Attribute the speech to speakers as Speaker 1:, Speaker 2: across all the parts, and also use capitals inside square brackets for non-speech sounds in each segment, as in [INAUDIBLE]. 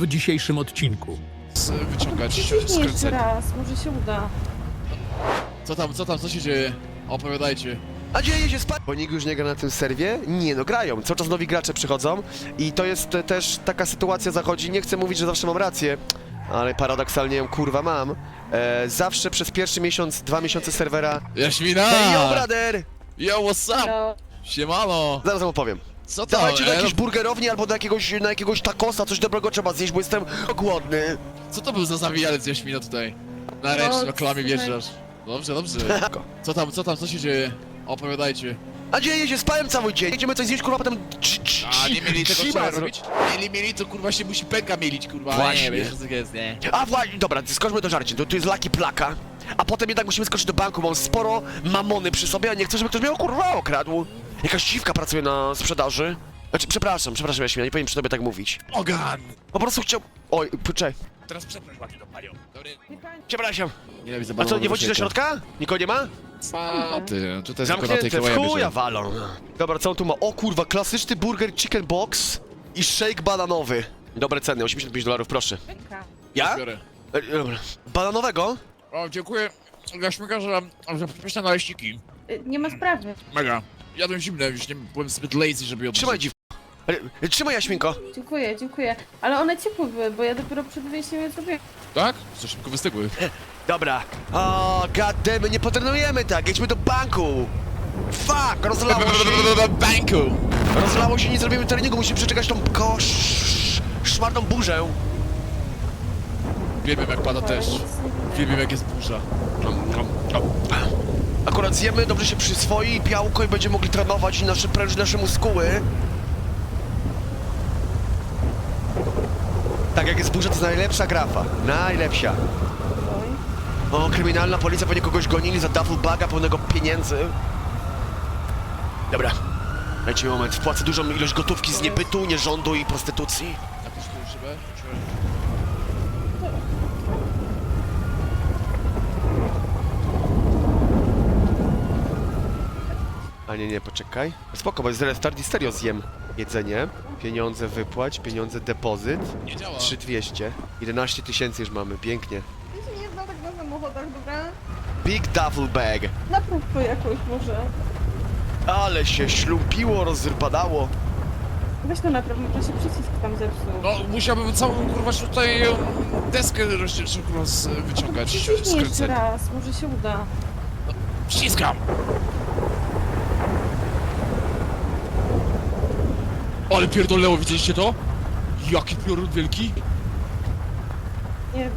Speaker 1: w dzisiejszym odcinku.
Speaker 2: z- wyciągać
Speaker 3: jeszcze
Speaker 2: skręcenie.
Speaker 3: raz, może się uda.
Speaker 2: Co tam, co tam, co się dzieje? Opowiadajcie.
Speaker 4: A dzieje się spać. Bo nikt już nie gra na tym serwie? Nie, no grają. Cały czas nowi gracze przychodzą i to jest e, też taka sytuacja zachodzi. Nie chcę mówić, że zawsze mam rację, ale paradoksalnie ją kurwa mam. E, zawsze przez pierwszy miesiąc, dwa miesiące serwera.
Speaker 2: Jaśmina!
Speaker 4: Hey, yo, brother!
Speaker 2: Yo, what's up?
Speaker 3: No,
Speaker 2: Siemano!
Speaker 4: Zaraz wam opowiem.
Speaker 2: Co tam?
Speaker 4: Dawajcie do jakiejś burgerowni albo do jakiegoś, na jakiegoś takosa, coś dobrego trzeba zjeść, bo jestem głodny.
Speaker 2: Co to był za zawijalec Jaśmina tutaj? Na ręcz,
Speaker 3: No,
Speaker 2: na klamie
Speaker 3: słuchaj.
Speaker 2: wjeżdżasz. Dobrze, dobrze. Co tam, co tam, co się dzieje? Opowiadajcie.
Speaker 4: A dzieje się, spałem cały dzień. Jedziemy coś zjeść, kurwa, potem...
Speaker 2: A, nie mieli tego trzeba
Speaker 4: zro-
Speaker 2: zrobić? Mieli, mieli, to kurwa się musi pęka mielić, kurwa.
Speaker 4: Właśnie.
Speaker 2: Nie, wiesz, co to jest, nie?
Speaker 4: A właśnie, dobra, skoczmy do żarcia, to tu jest laki plaka. A potem jednak musimy skoczyć do banku, mam sporo mamony przy sobie, a nie chcę, żeby ktoś mnie kurwa okradł. Jakaś dziwka pracuje na sprzedaży. Znaczy, przepraszam, przepraszam, Jaśmina, nie powinien przy tobie tak mówić.
Speaker 2: Ogan!
Speaker 4: Po prostu chciał... Oj, poczekaj,
Speaker 2: Teraz przeproś ładnie do panią. Dobry.
Speaker 4: przepraszam.
Speaker 2: Nienawidzę
Speaker 4: A co, nie wchodzisz do środka? Nikogo nie ma?
Speaker 2: A ty, tutaj tylko na tej
Speaker 4: Zamknięte, w chuja
Speaker 2: bierze.
Speaker 4: walą. Dobra, co on tu ma? O kurwa, klasyczny burger chicken box i shake bananowy. Dobre ceny, 85 dolarów, proszę. Ja?
Speaker 2: Biorę.
Speaker 4: E, dobra. Bananowego?
Speaker 2: O, dziękuję. Jaśmika, że, że pyszne naleśniki.
Speaker 3: Y, Nie ma sprawy.
Speaker 2: Mega. Jadłem zimne, już nie byłem zbyt lazy, żeby ją
Speaker 4: Trzymaj dziw... E, Trzymaj Jaśminko.
Speaker 3: Dziękuję, dziękuję. Ale one ciepłe były, bo ja dopiero przed wyjściem je zrobiłem.
Speaker 2: Tak? Za szybko wystygły.
Speaker 4: Dobra. O, goddammit, nie potrenujemy tak, jedźmy do banku. Fuck, rozlało się. [LAUGHS]
Speaker 2: Banku!
Speaker 4: Rozlało się, nie zrobimy treningu, musimy przeczekać tą kosz... szmarną burzę.
Speaker 2: Uwielbiam jak pada deszcz. Uwielbiam jak jest burza.
Speaker 4: Akurat zjemy, dobrze się przyswoi białko i będziemy mogli trenować nasze pręż, nasze muskuły. Tak, jak jest burza, to jest najlepsza grafa. Najlepsza. O, kryminalna policja pewnie kogoś gonili za duffel baga pełnego pieniędzy. Dobra. Dajcie moment, wpłacę dużą ilość gotówki z niebytu, nierządu i prostytucji.
Speaker 2: Napisz tu? Czy...
Speaker 4: A nie, nie, poczekaj. Spoko, bo jest restart i stereo zjem. Jedzenie, pieniądze wypłać, pieniądze depozyt.
Speaker 2: Nie działa.
Speaker 4: 3200. 11 tysięcy już mamy, pięknie.
Speaker 3: Ja się nie znam tak na samochodach, dobra?
Speaker 4: Big duffel bag.
Speaker 3: Napraw to jakoś może.
Speaker 4: Ale się ślubiło, rozpadało.
Speaker 3: Weź to napraw, może się przycisk tam zepsuł.
Speaker 2: No, musiałbym całą kurwa tutaj um, deskę rozdzielczą kurwa z- wyciągać.
Speaker 3: Ciśnij jeszcze
Speaker 2: Skręcenie.
Speaker 3: raz, może się uda.
Speaker 2: Ściskam! Ale pierdolęło, widzieliście to? Jaki piorun wielki?
Speaker 3: Nie,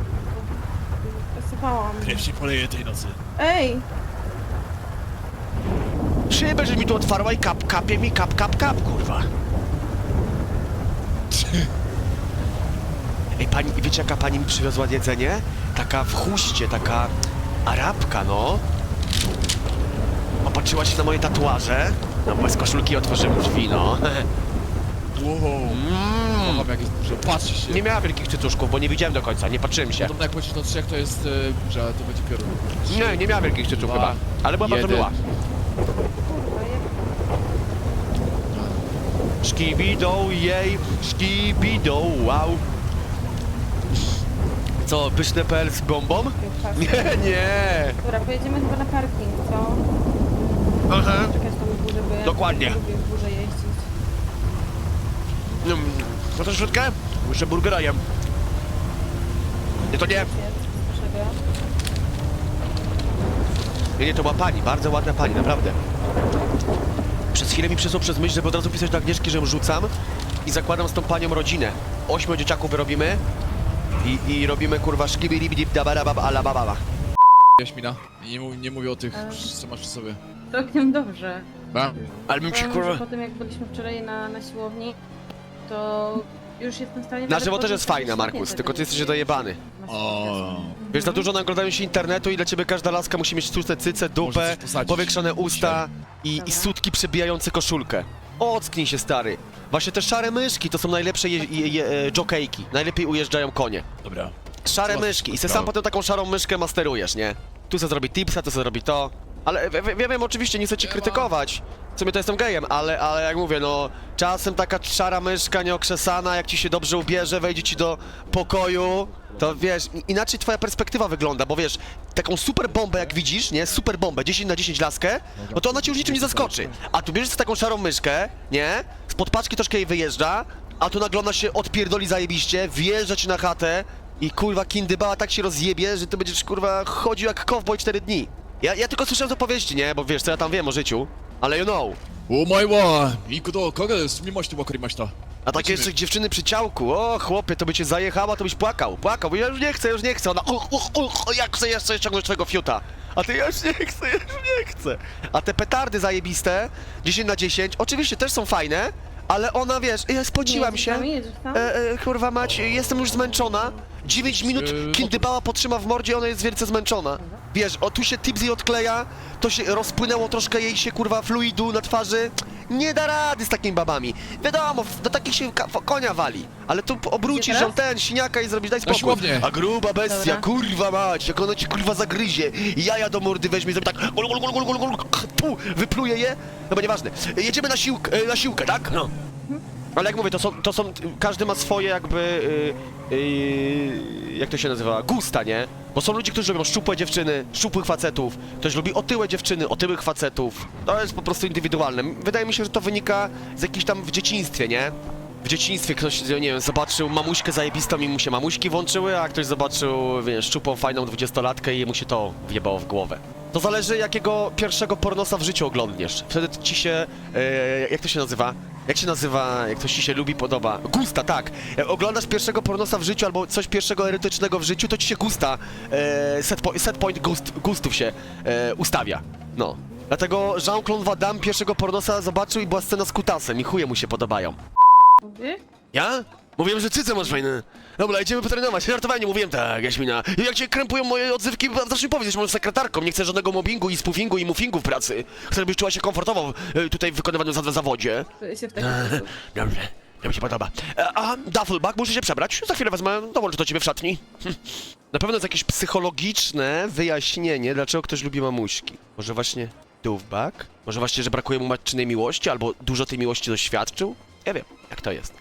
Speaker 3: stresowałam.
Speaker 2: Krew się poleje tej nocy.
Speaker 3: Ej!
Speaker 4: Szybę, że mi tu otwarła i kap, kapie mi, kap, kap, kap, kurwa. [LAUGHS] Ej, pani, wiecie jaka pani mi przywiozła jedzenie? Taka w huście, taka arabka, no. Popatrzyła się na moje tatuaże. No, bez koszulki otworzyłem drzwi, no. [LAUGHS]
Speaker 2: Wow. Kocham jak jest burza, patrzcie się.
Speaker 4: Nie miała wielkich cycuszków, bo nie widziałem do końca, nie patrzyłem się.
Speaker 2: Podobno jak płacisz na trzech, to jest e, burza, to będzie piorun.
Speaker 4: Nie, nie miała wielkich cycuszków
Speaker 2: Dwa,
Speaker 4: chyba. Ale była bardzo
Speaker 2: jeden.
Speaker 4: miła.
Speaker 3: Kurwa, jak...
Speaker 4: Szkibidą jej, szkibidą, wow. Co, pyszne PL z bombą? Nie, nie.
Speaker 3: Dobra, pojedziemy chyba na parking, co?
Speaker 4: Aha.
Speaker 3: Czekać tam w górze, bo ja
Speaker 4: Dokładnie.
Speaker 3: lubię w górze jeździć.
Speaker 4: Mm, To środkę? Muszę burgera jem. Nie, to nie.
Speaker 3: Proszę
Speaker 4: Nie, nie, to była pani, bardzo ładna pani, naprawdę. Przez chwilę mi przeszło przez myśl, żeby od razu pisać do Agnieszki, że ją rzucam i zakładam z tą panią rodzinę. Ośmiu dzieciaków wyrobimy i, i robimy kurwa szkibi libidi dabarabab alabababa.
Speaker 2: Jaśmina, nie, mów, nie mówię o tych,
Speaker 3: E.
Speaker 2: co masz przy sobie.
Speaker 3: Całkiem dobrze.
Speaker 2: Ba?
Speaker 4: Ale bym się
Speaker 3: Powiem, że
Speaker 4: kurwa...
Speaker 3: po tym jak byliśmy wczoraj na, na siłowni, to już jestem w stanie...
Speaker 4: Na żywo też jest fajna, Markus, tylko ty jesteś dojebany.
Speaker 2: O.
Speaker 4: Wiesz, za dużo naglądają się internetu i dla ciebie każda laska musi mieć tłuste cyce,
Speaker 2: Może
Speaker 4: dupę,
Speaker 2: coś posadzić
Speaker 4: powiększone usta i, i sutki przebijające koszulkę. Ocknij się, stary. Właśnie te szare myszki to są najlepsze je, je, je, e, jokejki. Najlepiej ujeżdżają konie.
Speaker 2: Dobra.
Speaker 4: Szare myszki i se
Speaker 2: Brawo.
Speaker 4: sam potem taką szarą myszkę masterujesz, nie? Tu se zrobi tipsa, tu se zrobi to. Ale ja wiem, wiem, oczywiście nie chcę cię
Speaker 2: ma.
Speaker 4: krytykować, w sumie to jestem gejem, ale, ale jak mówię, no czasem taka szara myszka nieokrzesana, jak ci się dobrze ubierze, wejdzie ci do pokoju, to wiesz, inaczej twoja perspektywa wygląda, bo wiesz, taką super bombę jak widzisz, nie, super bombę, 10 na 10 laskę, no to ona cię już niczym nie zaskoczy. A tu bierzesz taką szarą myszkę, nie, spod paczki troszkę jej wyjeżdża, a tu nagle ona się odpierdoli zajebiście, wjeżdża ci na chatę i kurwa kindybała tak się rozjebie, że ty będziesz kurwa chodził jak cowboy 4 dni. Ja, ja tylko słyszałem z opowieści, nie, bo wiesz, co ja tam wiem o życiu, ale you know.
Speaker 1: お前はいいことを陰で済みまして分かりました。
Speaker 4: A takie jeszcze dziewczyny przy ciałku, o chłopie, to by cię zajechała, to byś płakał, płakał, bo ja już nie chcę, już nie chcę, ona, o, o, o, o jak chcę jeszcze ściągnąć twojego fiuta, a ty ja już nie chcę, ja już nie chcę. A te petardy zajebiste, 10 na 10, oczywiście też są fajne, ale ona, wiesz, ja spodziłam
Speaker 3: Jedziesz
Speaker 4: się,
Speaker 3: z nami, jedziesz tam?
Speaker 4: e, e, kurwa mać, jestem już zmęczona, 9 minut
Speaker 1: E,
Speaker 4: kindybała potrzyma w mordzie, ona jest wielce zmęczona. Wiesz, o tu się tipsy odkleja, to się rozpłynęło troszkę jej się kurwa fluidu na twarzy. Nie da rady z takimi babami. Wiadomo, do takich się ka- konia wali. Ale tu obrócisz
Speaker 3: teraz?
Speaker 4: ją ten, siniaka i zrobisz, daj spokój.
Speaker 1: siłownię.
Speaker 4: A gruba bestia,
Speaker 3: Dobra.
Speaker 4: kurwa mać, jak ona ci kurwa zagryzie, jaja do mordy weźmie i zrobi tak, gul, gul, gul, gul, gul, gul, tu, wypluje je. No bo nieważne. Jedziemy na siłkę, na siłkę, tak? No. Ale jak mówię, to są, to są, każdy ma swoje jakby, yy, yy, jak to się nazywa, gusta, nie? Bo są ludzie, którzy lubią szczupłe dziewczyny, szczupłych facetów, ktoś lubi otyłe dziewczyny, otyłych facetów. To jest po prostu indywidualne. Wydaje mi się, że to wynika z jakichś tam w dzieciństwie, nie? W dzieciństwie ktoś, nie wiem, zobaczył mamuśkę zajebistą i mu się mamuśki włączyły, a ktoś zobaczył, wiesz, szczupłą, fajną dwudziestolatkę i mu się to wjebało w głowę. To zależy, jakiego pierwszego pornosa w życiu oglądniesz. Wtedy ci się, e, jak to się nazywa? Jak się nazywa, jak coś ci się lubi, podoba? Gusta, tak. Jak oglądasz pierwszego pornosa w życiu albo coś pierwszego erotycznego w życiu, to ci się gusta, e, set, po, set point gust, gustów się e, ustawia. No. Dlatego Jean-Claude Van Damme pierwszego pornosa zobaczył i była scena z kutasem i chuje mu się podobają. Ja? Mówiłem, że cyce masz fajne. Dobra, idziemy potrenować. Żartowanie, mówiłem tak, Jaśmina. Jak cię krępują moje odzywki, zacznij powiedzieć, że sekretarką. Nie chcę żadnego mobbingu i spoofingu i muffingu w pracy. Chcę, żebyś czuła się komfortowo e, tutaj w wykonywaniu za zawodzie.
Speaker 3: Czuję się w taki sposób.
Speaker 4: Dobrze, to mi się podoba. E, A, Duffelbag, muszę się przebrać. Za chwilę wezmę, dołączę do ciebie w szatni. Hm. Na pewno jest jakieś psychologiczne wyjaśnienie, dlaczego ktoś lubi mamuśki. Może właśnie Dufbag? Może właśnie, że brakuje mu matczynej miłości, albo dużo tej miłości doświadczył? Ja wiem, jak to jest.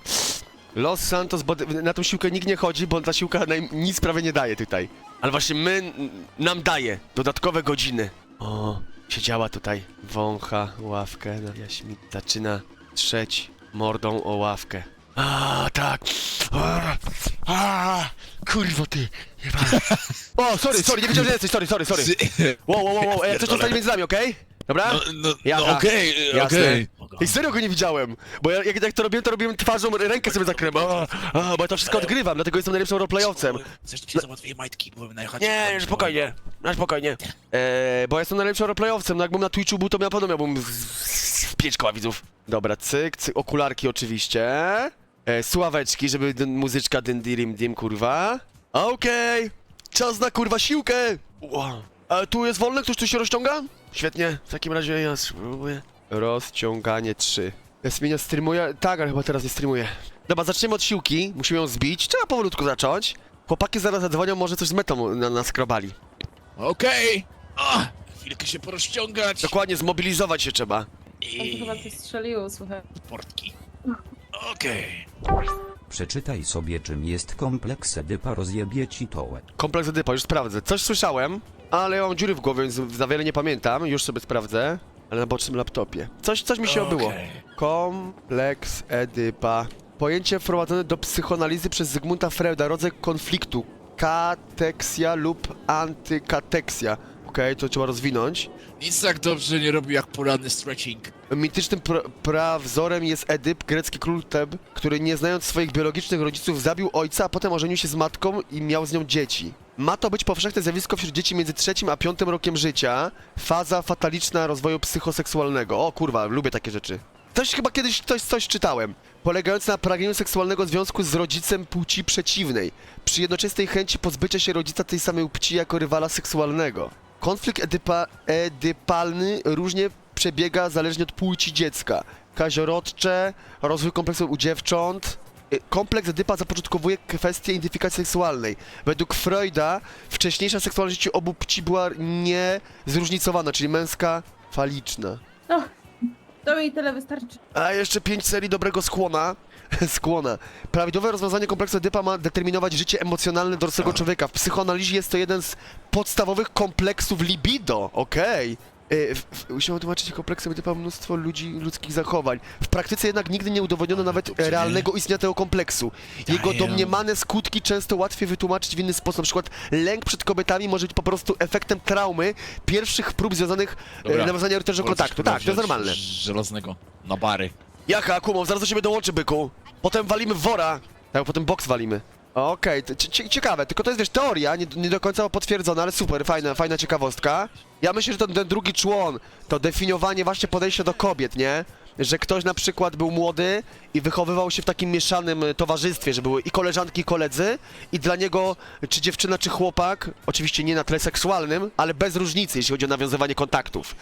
Speaker 4: Los Santos, bo na tą siłkę nikt nie chodzi, bo ta siłka nam nic prawie nie daje tutaj. Ale właśnie my, nam daje dodatkowe godziny. O, siedziała tutaj, wącha ławkę na jaśmi. Zaczyna trzeć mordą o ławkę. A, tak. A, a, kurwo ty. jebana. [LAUGHS] O, sorry, sorry, nie wiedziałem, że jesteś, sorry, sorry, sorry. Wow, wow, wow, wow, e, coś zostanie między nami, okej? Dobra?
Speaker 1: No, no, no okej,
Speaker 4: Jasne.
Speaker 1: okej.
Speaker 4: I serio go nie widziałem, bo ja, jak, jak to robiłem, to robiłem twarzą, rękę sobie zakrębę, a, a, bo ja to wszystko odgrywam, dlatego jestem najlepszym roleplayowcem.
Speaker 5: Zresztą ci załatwię majtki, byłem najechać.
Speaker 4: Nie, nie, spokojnie, na spokojnie. Eee, bo ja jestem najlepszym roleplayowcem, no jakbym na Twitchu był, to ja pewno miałbym z- z- z pięć koła widzów. Dobra, cyk, cyk, okularki oczywiście. E, sławeczki, żeby muzyczka dyn dirim dim, kurwa. Okej, czas na kurwa siłkę. A tu jest wolne? Ktoś tu się rozciąga? Świetnie, w takim razie ja spróbuję. Rozciąganie 3. Jasminia streamuje? Tak, ale chyba teraz nie streamuje. Dobra, zaczniemy od siłki, musimy ją zbić, trzeba powolutku zacząć. Chłopaki zaraz zadzwonią, może coś z metą na, naskrobali.
Speaker 1: Okej. A, Chwilkę się porozciągać.
Speaker 4: Dokładnie, zmobilizować się trzeba.
Speaker 3: On to
Speaker 1: I
Speaker 3: chyba coś strzeliło, słuchaj.
Speaker 1: portki. Okej.
Speaker 6: Przeczytaj sobie czym jest kompleks Edypa rozjebie ci tołę.
Speaker 4: Kompleks Edypa, już sprawdzę. Coś słyszałem, ale ja mam dziury w głowie, więc za wiele nie pamiętam. Już sobie sprawdzę. Ale na bocznym laptopie. Coś, coś mi się obyło. Kompleks Edypa. Pojęcie wprowadzone do psychoanalizy przez Zygmunta Freuda, rodzaj konfliktu. Kateksja lub antykateksja. Okej, to trzeba rozwinąć.
Speaker 1: Nic tak dobrze nie robi jak poranny stretching.
Speaker 4: Mitycznym pra prawzorem jest Edyp, grecki król Teb, który nie znając swoich biologicznych rodziców zabił ojca, a potem ożenił się z matką i miał z nią dzieci. Ma to być powszechne zjawisko wśród dzieci między trzecim a piątym rokiem życia. Faza fataliczna rozwoju psychoseksualnego. O kurwa, lubię takie rzeczy. Coś chyba kiedyś coś, coś czytałem. Polegające na pragnieniu seksualnego związku z rodzicem płci przeciwnej. Przy jednoczesnej chęci pozbycia się rodzica tej samej płci jako rywala seksualnego. Konflikt edypa, edypalny różnie przebiega zależnie od płci dziecka. Kaziorodcze, rozwój kompleksu u dziewcząt. Y, Kompleks Edypa zapoczątkowuje kwestię identyfikacji seksualnej. Według Freuda wcześniejsza seksualność obu płci była niezróżnicowana, czyli męska, faliczna.
Speaker 3: O, To mi tyle wystarczy.
Speaker 4: A jeszcze 5 serii dobrego skłona. [LAUGHS] Skłona. Prawidłowe rozwiązanie kompleksu Edypa ma determinować życie emocjonalne dorosłego człowieka. W psychoanalizie jest to jeden z podstawowych kompleksów libido. Okej. Okay. Musimy tłumaczyć kompleks Edypa mnóstwo ludzi, ludzkich zachowań. W praktyce jednak nigdy nie udowodniono nawet e, realnego istnienia tego kompleksu. Jego domniemane skutki często łatwiej wytłumaczyć w inny sposób. Na przykład lęk przed kobietami może być po prostu efektem traumy pierwszych prób związanych e,
Speaker 2: Dobra.
Speaker 4: nawiązania erotycznego kontaktu. Tak, to jest normalne.
Speaker 2: Żelaznego. Na bary.
Speaker 4: Jaka, kumą, zaraz do ciebie dołączy, byku. Potem walimy w wora. Tak, potem boks walimy. Okej, ciekawe, tylko to jest, wiesz, teoria, nie, nie do końca potwierdzona, ale super, fajna, fajna ciekawostka. Ja myślę, że ten, ten drugi człon, to definiowanie właśnie podejścia do kobiet, nie? Że ktoś na przykład był młody i wychowywał się w takim mieszanym towarzystwie, że były i koleżanki, i koledzy i dla niego czy dziewczyna, czy chłopak, oczywiście nie na tle seksualnym, ale bez różnicy, jeśli chodzi o nawiązywanie kontaktów.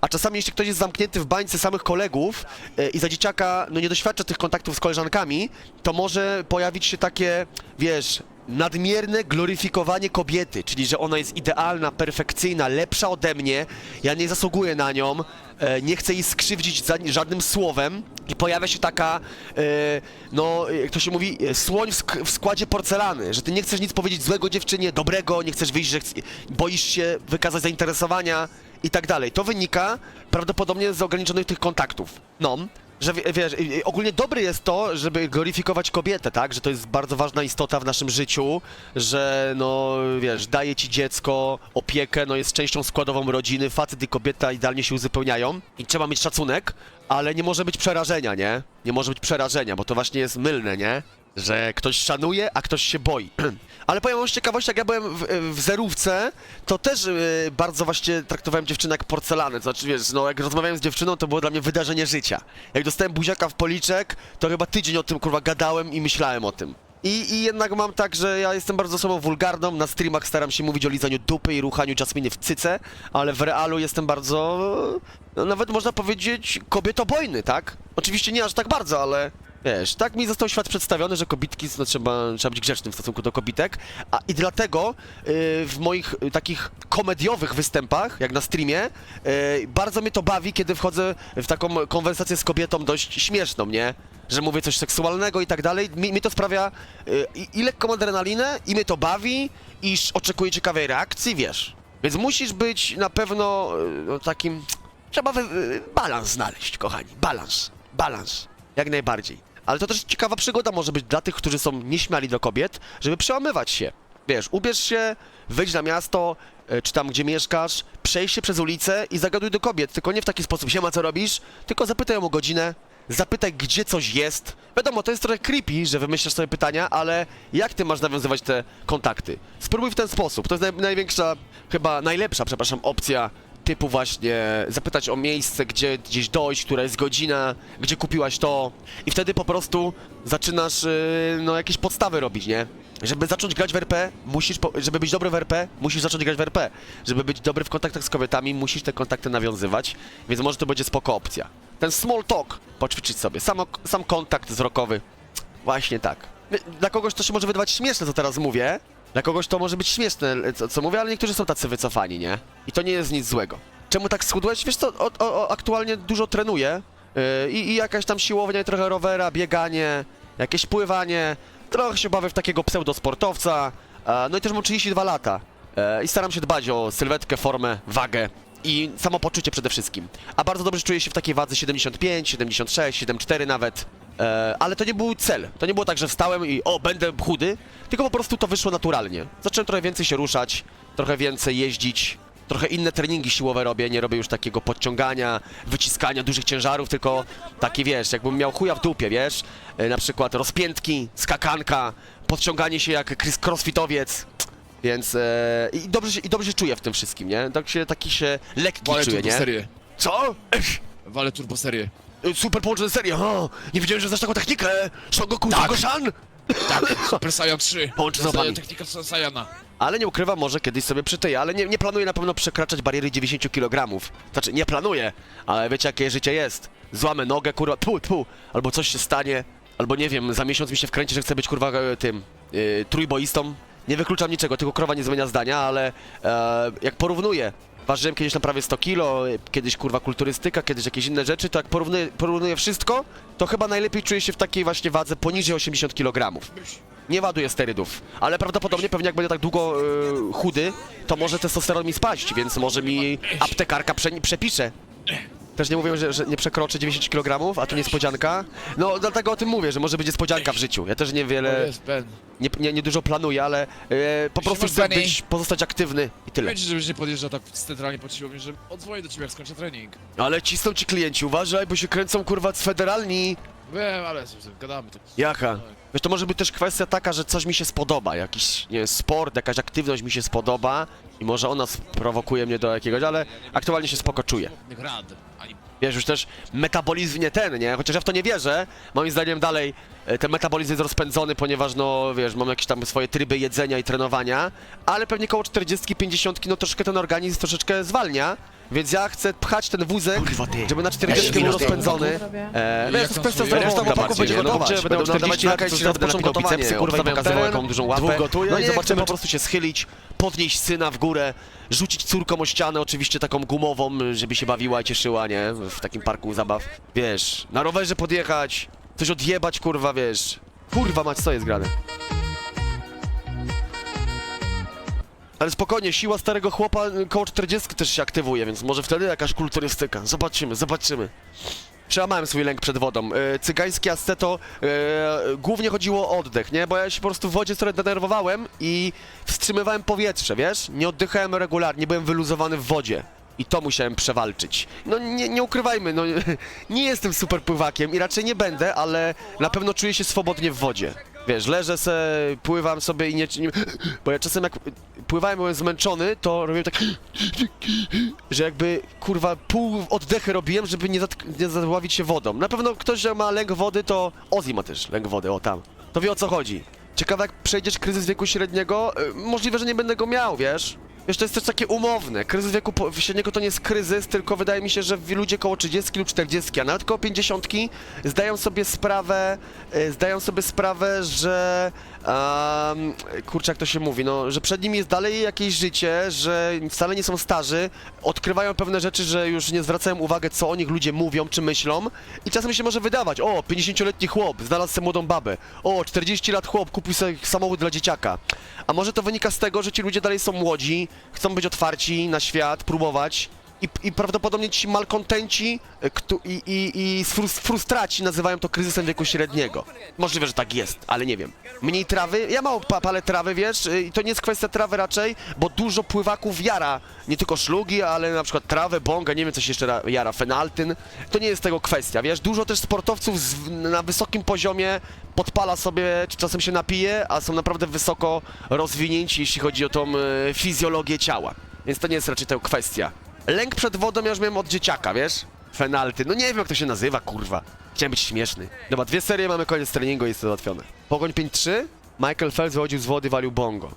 Speaker 4: A czasami jeśli ktoś jest zamknięty w bańce samych kolegów e, i za dzieciaka no nie doświadcza tych kontaktów z koleżankami, to może pojawić się takie, wiesz, nadmierne gloryfikowanie kobiety, czyli że ona jest idealna, perfekcyjna, lepsza ode mnie, ja nie zasługuję na nią, e, nie chcę jej skrzywdzić za, żadnym słowem i pojawia się taka, e, no, jak to się mówi, e, słoń w, sk- w składzie porcelany, że ty nie chcesz nic powiedzieć złego dziewczynie, dobrego, nie chcesz wyjść, że chc- boisz się wykazać zainteresowania i tak dalej. To wynika prawdopodobnie z ograniczonych tych kontaktów. No, że wie- wiesz, ogólnie dobre jest to, żeby gloryfikować kobietę, tak? Że to jest bardzo ważna istota w naszym życiu, że no, wiesz, daje ci dziecko, opiekę, no jest częścią składową rodziny, facet i kobieta idealnie się uzupełniają i trzeba mieć szacunek, ale nie może być przerażenia, nie? Nie może być przerażenia, bo to właśnie jest mylne, nie? Że ktoś szanuje, a ktoś się boi. [CLEARS THROAT] Ale powiem wam z ciekawości, jak ja byłem w, w zerówce, to też y, bardzo właśnie traktowałem dziewczynę jak porcelanę. To znaczy, wiesz, no jak rozmawiałem z dziewczyną, to było dla mnie wydarzenie życia. Jak dostałem buziaka w policzek, to chyba tydzień o tym, kurwa, gadałem i myślałem o tym. I, I jednak mam tak, że ja jestem bardzo osobą wulgarną, na streamach staram się mówić o lizaniu dupy i ruchaniu Jasminy w cyce, ale w realu jestem bardzo, no nawet można powiedzieć, kobietobojny, tak? Oczywiście nie aż tak bardzo, ale Wiesz, tak mi został świat przedstawiony, że kobitki, no trzeba, trzeba być grzecznym w stosunku do kobitek, a i dlatego y, w moich y, takich komediowych występach, jak na streamie, y, bardzo mnie to bawi, kiedy wchodzę w taką konwersację z kobietą dość śmieszną, nie? Że mówię coś seksualnego i tak dalej. Mi, mi to sprawia y, i, lekką adrenalinę, i mnie to bawi, iż oczekuję ciekawej reakcji, wiesz. Więc musisz być na pewno y, no, takim... Trzeba wy, balans znaleźć, kochani. Balans. Balans. Jak najbardziej. Ale to też ciekawa przygoda może być dla tych, którzy są nieśmiali do kobiet, żeby przełamywać się. Wiesz, ubierz się, wyjdź na miasto, e, czy tam, gdzie mieszkasz, przejść się przez ulicę i zagaduj do kobiet. Tylko nie w taki sposób, siema, co robisz? Tylko zapytaj o godzinę, zapytaj, gdzie coś jest. Wiadomo, to jest trochę creepy, że wymyślasz sobie pytania, ale jak ty masz nawiązywać te kontakty? Spróbuj w ten sposób. To jest naj, największa, chyba najlepsza, przepraszam, opcja typu właśnie zapytać o miejsce, gdzie gdzieś dojść, która jest godzina, gdzie kupiłaś to i wtedy po prostu zaczynasz yy, no jakieś podstawy robić, nie? Żeby zacząć grać w RP, musisz, po, żeby być dobry w RP, musisz zacząć grać w RP. Żeby być dobry w kontaktach z kobietami, musisz te kontakty nawiązywać, więc może to będzie spoko opcja. Ten small talk, poćwiczyć sobie, Samo, sam kontakt wzrokowy, właśnie tak. Dla kogoś to się może wydawać śmieszne, co teraz mówię, dla kogoś to może być śmieszne, co, co mówię, ale niektórzy są tacy wycofani, nie? I to nie jest nic złego. Czemu tak schudłeś? Wiesz co, o, o, aktualnie dużo trenuję yy, i, jakaś tam siłownia, trochę rowera, bieganie, jakieś pływanie, trochę się bawię w takiego pseudosportowca, e, no i też mam 32 lata e, i staram się dbać o sylwetkę, formę, wagę i samopoczucie przede wszystkim. A bardzo dobrze czuję się w takiej wadze 75, 76, 74 nawet. E, ale to nie był cel. To nie było tak, że wstałem i o, będę chudy, tylko po prostu to wyszło naturalnie. Zacząłem trochę więcej się ruszać, trochę więcej jeździć, trochę inne treningi siłowe robię, nie robię już takiego podciągania, wyciskania dużych ciężarów, tylko takie, wiesz, jakbym miał chuja w dupie, wiesz, e, na przykład rozpiętki, skakanka, podciąganie się jak Chris crossfitowiec, więc e, i, dobrze się, i dobrze się czuję w tym wszystkim, nie? Tak się, taki się lekki
Speaker 1: Wale
Speaker 4: czuję, nie?
Speaker 1: turboserię.
Speaker 4: Co?
Speaker 1: Wale turboserię.
Speaker 4: E, Super połączone serie, o, nie wiedziałem, że znasz taką technikę! Shogoku,
Speaker 1: Tak.
Speaker 4: Shogo-shan!
Speaker 1: Tak, [LAUGHS] Super Saiyan 3.
Speaker 4: Połącz z
Speaker 1: Technika Sa- Saiyana.
Speaker 4: Ale nie ukrywam, może kiedyś sobie przytyję, ale nie, nie planuję na pewno przekraczać bariery 90 kg. Znaczy, nie planuję, ale wiecie jakie życie jest. Złamę nogę, kurwa, tu, tu, albo coś się stanie, albo nie wiem, za miesiąc mi się wkręci, że chcę być, kurwa, e, tym, yy, trójboistą. Nie wykluczam niczego, tylko krowa nie zmienia zdania, ale e, jak porównuję ważyłem kiedyś na prawie 100 kilo, kiedyś kurwa kulturystyka, kiedyś jakieś inne rzeczy, to jak porównuję, porównuję wszystko, to chyba najlepiej czuję się w takiej właśnie wadze poniżej 80 kg. Nie ładuję sterydów, ale prawdopodobnie pewnie jak będę tak długo e, chudy, to może testosteron mi spaść, więc może mi aptekarka prze, przepisze. Też nie mówię, że, że nie przekroczę 90 kg, a tu niespodzianka. No dlatego o tym mówię, że może być niespodzianka w życiu. Ja też niewiele,
Speaker 2: jest Ben.
Speaker 4: nie, nie, nie dużo planuję, ale e, po prostu chcę
Speaker 2: Benny?
Speaker 4: być, pozostać aktywny i tyle.
Speaker 2: Będzie, żebyś nie podjeżdżał tak centralnie pod siłownię, że odzwonię do ciebie jak skończę trening.
Speaker 4: Ale cisną ci klienci, uważaj, bo się kręcą kurwa federalni.
Speaker 2: Wiem, ale z tym gadamy to.
Speaker 4: Jaka? Wiesz, to może być też kwestia taka, że coś mi się spodoba, jakiś, nie wiem, sport, jakaś aktywność mi się spodoba i może ona sprowokuje mnie do jakiegoś, ale aktualnie się spoko czuję.
Speaker 2: Rad,
Speaker 4: Wiesz, już też metabolizm nie ten, nie? Chociaż ja w to nie wierzę. Moim zdaniem dalej e, ten metabolizm jest rozpędzony, ponieważ no, wiesz, mam jakieś tam swoje tryby jedzenia i trenowania, ale pewnie koło 40, 50 no troszeczkę ten organizm troszeczkę zwalnia. Więc ja chcę pchać ten wózek, żeby na 40 był rozpędzony.
Speaker 3: Zrobię.
Speaker 4: E,
Speaker 2: I
Speaker 4: wiesz,
Speaker 2: jak
Speaker 4: to
Speaker 2: tam
Speaker 4: jest kwestia zdrowia
Speaker 5: Reszta chłopaków będzie gotować.
Speaker 4: No,
Speaker 5: Będą
Speaker 4: Będą
Speaker 5: 40
Speaker 4: 40
Speaker 5: lat, tam
Speaker 4: początku
Speaker 5: napinał
Speaker 4: bicepsy, kurwa,
Speaker 5: kurwa,
Speaker 4: pokazywał jaką dużą łapę. no
Speaker 5: i
Speaker 4: chcę
Speaker 5: zobaczymy,
Speaker 4: po prostu się schylić, podnieść syna w górę, rzucić córką o ścianę, oczywiście taką gumową, żeby się bawiła i cieszyła, nie? W takim parku zabaw. Wiesz, na rowerze podjechać, coś odjebać, kurwa, wiesz. Kurwa mać, co jest grane? Ale spokojnie, siła starego chłopa y, koło 40 też się aktywuje, więc może wtedy jakaś kulturystyka. Zobaczymy, zobaczymy. Przełamałem swój lęk przed wodą. E, cygański asceto, e, głównie chodziło o oddech, nie? Bo ja się po prostu w wodzie trochę denerwowałem i wstrzymywałem powietrze, wiesz? Nie oddychałem regularnie, byłem wyluzowany w wodzie. I to musiałem przewalczyć. No nie, nie ukrywajmy, no [LAUGHS] nie jestem super pływakiem i raczej nie będę, ale na pewno czuję się swobodnie w wodzie. Wiesz, leżę se, pływam sobie i nie... nie bo ja czasem jak pływałem, byłem zmęczony, to robiłem tak że jakby kurwa pół oddechy robiłem, żeby nie, zatk- nie zadławić się wodą. Na pewno ktoś, jak ma lęk wody, to Ozzy ma też lęk wody, o tam. To wie o co chodzi. Ciekawe jak przejdziesz kryzys wieku średniego, y, możliwe, że nie będę go miał, wiesz? To jest też takie umowne. Kryzys wieku średniego to nie jest kryzys, tylko wydaje mi się, że ludzie koło 30 lub 40, a nawet koło 50 zdają sobie sprawę, y, zdają sobie sprawę, że um, kurczę, jak to się mówi, no, że przed nimi jest dalej jakieś życie, że wcale nie są starzy, odkrywają pewne rzeczy, że już nie zwracają uwagi, co o nich ludzie mówią czy myślą i czasem się może wydawać, o, 50-letni chłop, znalazł sobie młodą babę, o, 40 lat chłop, kupił sobie samochód dla dzieciaka. A może to wynika z tego, że ci ludzie dalej są młodzi, chcą być otwarci na świat, próbować i, i prawdopodobnie ci malkontenci któ- i, i, i frus- frustraci nazywają to kryzysem wieku średniego. Możliwe, że tak jest, ale nie wiem. Mniej trawy, ja mało pa palę trawy, wiesz, y, i to nie jest kwestia trawy raczej, bo dużo pływaków jara, nie tylko szlugi, ale na przykład trawę, bonga, nie wiem co się jeszcze ra- jara, fenaltyn. To nie jest tego kwestia, wiesz, dużo też sportowców z, na wysokim poziomie podpala sobie, czy czasem się napije, a są naprawdę wysoko rozwinięci, jeśli chodzi o tą y, fizjologię ciała. Więc to nie jest raczej ta kwestia. Lęk przed wodą ja już miałem od dzieciaka, wiesz? Fenalty. No nie wiem jak to się nazywa, kurwa. Chciałem być śmieszny. Dobra, dwie serie mamy koniec treningu i jest to załatwione. Pogoń 5-3. Michael Phelps wychodził z wody, walił bongo.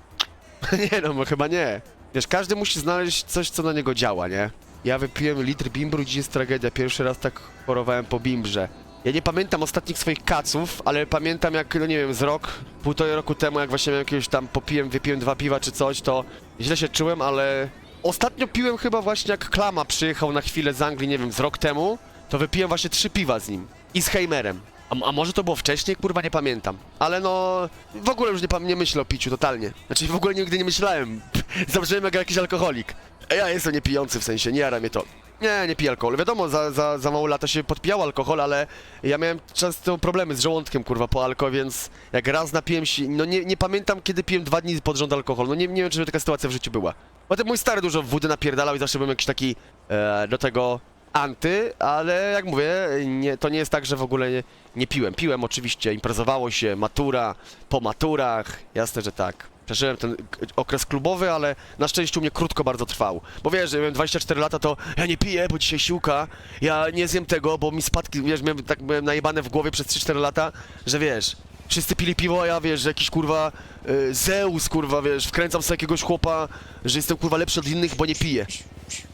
Speaker 4: [LAUGHS] nie no, bo chyba nie. Wiesz, każdy musi znaleźć coś, co na niego działa, nie? Ja wypiłem litr bimbru, dziś jest tragedia. Pierwszy raz tak chorowałem po bimbrze. Ja nie pamiętam ostatnich swoich kaców, ale pamiętam jak, no nie wiem, z rok, półtorej roku temu, jak właśnie miałem jakiegoś tam popiłem, wypiłem dwa piwa czy coś, to źle się czułem, ale ostatnio piłem chyba właśnie jak Klama przyjechał na chwilę z Anglii, nie wiem, z rok temu, to wypiłem właśnie trzy piwa z nim i z Heimerem. A, a może to było wcześniej? Kurwa, nie pamiętam. Ale no, w ogóle już nie, nie myślę o piciu, totalnie. Znaczy w ogóle nigdy nie myślałem. [LAUGHS] Zabrzmiałem jak jakiś alkoholik. Ja jestem niepijący w sensie, nie jara mnie to. Nie, nie piję alkoholu. Wiadomo, za, za, za mało lata się podpijało alkohol, ale ja miałem często problemy z żołądkiem, kurwa, po alko, więc jak raz napiłem się, no nie, nie pamiętam, kiedy piłem dwa dni pod rząd alkohol. No nie, nie wiem, czy taka sytuacja w życiu była. Potem mój stary dużo wody napierdalał i zawsze byłem jakiś taki e, do tego anty, ale jak mówię, nie, to nie jest tak, że w ogóle nie, nie piłem. Piłem oczywiście, imprezowało się, matura, po maturach, jasne, że tak. Przeżyłem ten okres klubowy, ale na szczęście u mnie krótko bardzo trwał. Bo wiesz, że miałem 24 lata, to ja nie piję, bo dzisiaj siłka, ja nie zjem tego, bo mi spadki, wiesz, miałem, tak byłem najebane w głowie przez 3-4 lata, że wiesz, wszyscy pili piwo, a ja wiesz, że jakiś kurwa y, Zeus, kurwa, wiesz, wkręcam sobie jakiegoś chłopa, że jestem kurwa lepszy od innych, bo nie piję.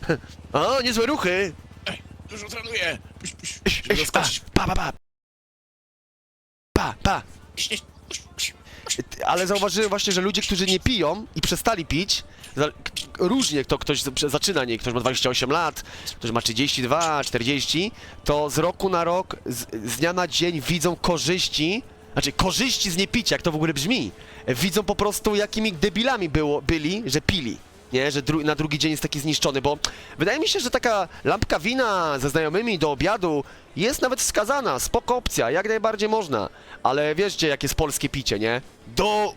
Speaker 4: [LAUGHS] A, niezłe ruchy!
Speaker 2: Dużo trenuję! Puś, puś,
Speaker 4: Ej,
Speaker 2: żeby
Speaker 4: pa, pa, pa, pa. Pa, pa. ale zauważyłem właśnie, że ludzie, którzy nie piją i przestali pić, za- k- różnie kto ktoś z- zaczyna, nie, ktoś ma 28 lat, ktoś ma 32, 40, to z roku na rok, z, z dnia na dzień widzą korzyści, znaczy korzyści z niepicia, jak to w ogóle brzmi, widzą po prostu jakimi debilami było, byli, że pili. Nie, że dru na drugi dzień jest taki zniszczony, bo wydaje mi się, że taka lampka wina ze znajomymi do obiadu jest nawet wskazana, spoko opcja, jak najbardziej można. Ale wiecie, jak jest polskie picie, nie? Do,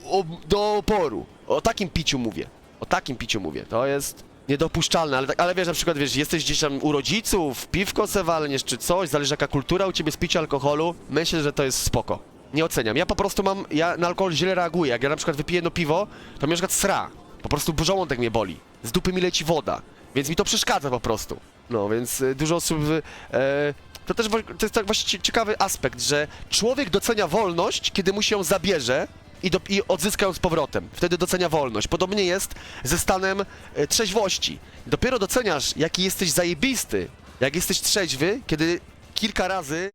Speaker 4: do oporu. O takim piciu mówię. O takim piciu mówię. To jest niedopuszczalne, ale, tak- ale wiesz, na przykład, wiesz, jesteś gdzieś tam u rodziców, piwko se walniesz czy coś, zależy jaka kultura u ciebie z alkoholu, myślę, że to jest spoko. Nie oceniam. Ja po prostu mam, ja na alkohol źle reaguję. Jak ja na przykład wypiję jedno piwo, to mnie na przykład sra. Po prostu żołądek mnie boli. Z dupy mi leci woda. Więc mi to przeszkadza po prostu. No, więc y, dużo osób... y, to też to jest tak właśnie ciekawy aspekt, że człowiek docenia wolność, kiedy mu się ją zabierze i, do, i odzyska ją z powrotem. Wtedy docenia wolność. Podobnie jest ze stanem e, trzeźwości. Dopiero doceniasz, jaki jesteś zajebisty, jak jesteś trzeźwy, kiedy kilka razy